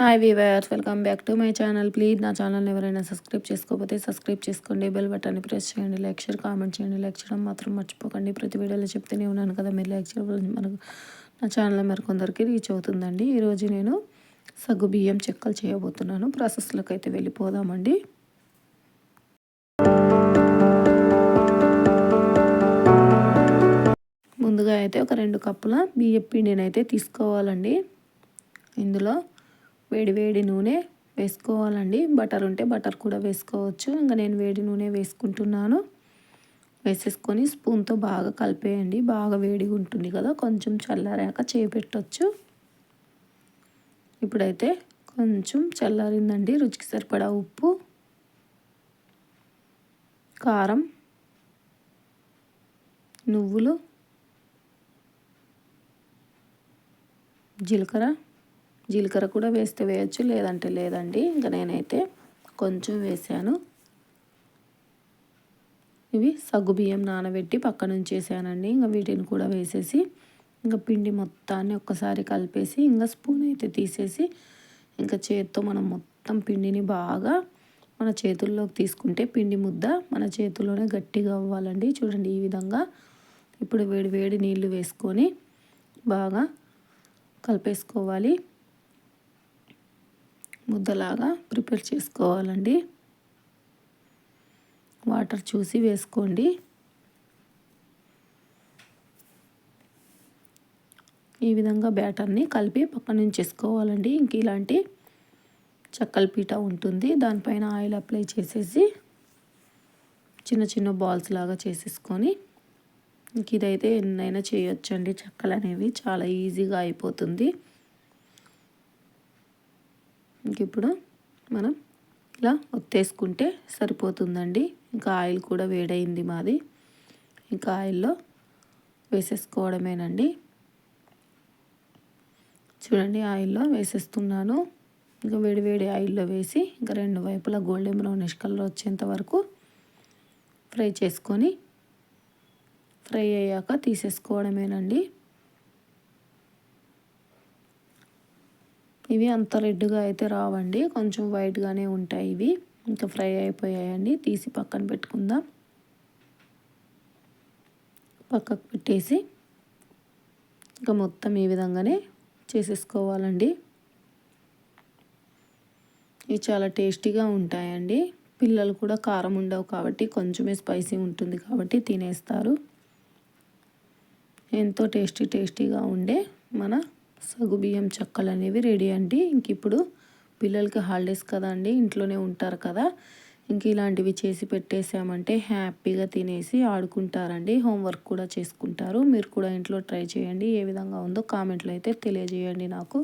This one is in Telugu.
Hi viewers welcome back to my channel please నా ఛానల్ని ఎవరైనా సబ్స్క్రైబ్ చేసుకోకపోతే సబ్స్క్రైబ్ చేసుకోండి. బెల్ బటన్ని ప్రెస్ చేయండి. లైక్ షేర్ కామెంట్ చేయండి. లైక్ చేయడం మాత్రం మర్చిపోకండి. ప్రతి వీడియోలో చెప్తూనే ఉన్నాను కదా మీరు. లైక్ చేయడం మనకు నా ఛానల్ మరికొందరికి రీచ్ అవుతుందండి. ఈరోజు నేను సగ్గు బియ్యం చెక్కలు చేయబోతున్నాను. ప్రాసెస్లోకి అయితే వెళ్ళిపోదామండి. ముందుగా అయితే ఒక రెండు కప్పుల బియ్యం పిండిని అయితే తీసుకోవాలండి. ఇందులో వేడి వేడి నూనె వేసుకోవాలండి. బటర్ ఉంటే బటర్ కూడా వేసుకోవచ్చు. ఇంకా నేను వేడి నూనె వేసుకుంటున్నాను. వేసేసుకొని స్పూన్తో బాగా కలిపేయండి. బాగా వేడిగా ఉంటుంది కదా కొంచెం చల్లారాక చేపెట్టచ్చు. ఇప్పుడైతే కొంచెం చల్లారిందండి రుచికి సరిపడా ఉప్పు కారం నువ్వులు జీలకర్ర జీలకర్ర కూడా వేస్తే వేయచ్చు లేదంటే లేదండి. ఇంకా నేనైతే కొంచెం వేసాను. ఇవి సగ్గు బియ్యం నానబెట్టి నుంచి వేసానండి. ఇంకా వీటిని కూడా వేసేసి ఇంకా పిండి మొత్తాన్ని ఒక్కసారి కలిపేసి ఇంకా స్పూన్ అయితే తీసేసి ఇంకా చేత్తో మనం మొత్తం పిండిని బాగా మన చేతుల్లోకి తీసుకుంటే పిండి ముద్ద మన చేతుల్లోనే గట్టిగా అవ్వాలండి. చూడండి ఈ విధంగా ఇప్పుడు వేడి వేడి నీళ్ళు వేసుకొని బాగా కలిపేసుకోవాలి. ముద్దలాగా ప్రిపేర్ చేసుకోవాలండి. వాటర్ చూసి వేసుకోండి. ఈ విధంగా బ్యాటర్ని కలిపి పక్కన చేసుకోవాలండి ఇంక ఇలాంటి చక్కల పీట ఉంటుంది. దానిపైన ఆయిల్ అప్లై చేసేసి చిన్న చిన్న బాల్స్ లాగా చేసేసుకొని ఇంక ఇదైతే ఎన్నైనా చేయొచ్చండి. చెక్కలు అనేవి చాలా ఈజీగా అయిపోతుంది. ఇంక ఇప్పుడు మనం ఇలా ఒత్తేసుకుంటే సరిపోతుందండి. ఇంకా ఆయిల్ కూడా వేడైంది మాది. ఇంకా ఆయిల్లో వేసేసుకోవడమేనండి. చూడండి ఆయిల్లో వేసేస్తున్నాను. ఇంకా వేడి వేడి ఆయిల్లో వేసి ఇంకా రెండు వైపులా గోల్డెన్ బ్రౌనిష్ కలర్ వచ్చేంత వరకు ఫ్రై చేసుకొని ఫ్రై అయ్యాక తీసేసుకోవడమేనండి. ఇవి అంత రెడ్గా అయితే రావండి. కొంచెం వైట్గానే ఉంటాయి ఇవి. ఇంకా ఫ్రై అయిపోయాయండి. తీసి పక్కన పెట్టుకుందాం. పక్కకు పెట్టేసి ఇంకా మొత్తం ఈ విధంగానే చేసేసుకోవాలండి. ఇవి చాలా టేస్టీగా ఉంటాయండి. పిల్లలు కూడా కారం ఉండవు కాబట్టి కొంచెమే స్పైసీ ఉంటుంది కాబట్టి తినేస్తారు. ఎంతో టేస్టీ టేస్టీగా ఉండే మన సగుబియ్యం చెక్కలు అనేవి రెడీ అండి. ఇంక ఇప్పుడు పిల్లలకి హాలిడేస్ కదా అండి ఇంట్లోనే ఉంటారు కదా. ఇంక ఇలాంటివి చేసి పెట్టేసామంటే హ్యాపీగా తినేసి ఆడుకుంటారండి. హోంవర్క్ కూడా చేసుకుంటారు. మీరు కూడా ఇంట్లో ట్రై చేయండి. ఏ విధంగా ఉందో కామెంట్లో అయితే తెలియజేయండి నాకు.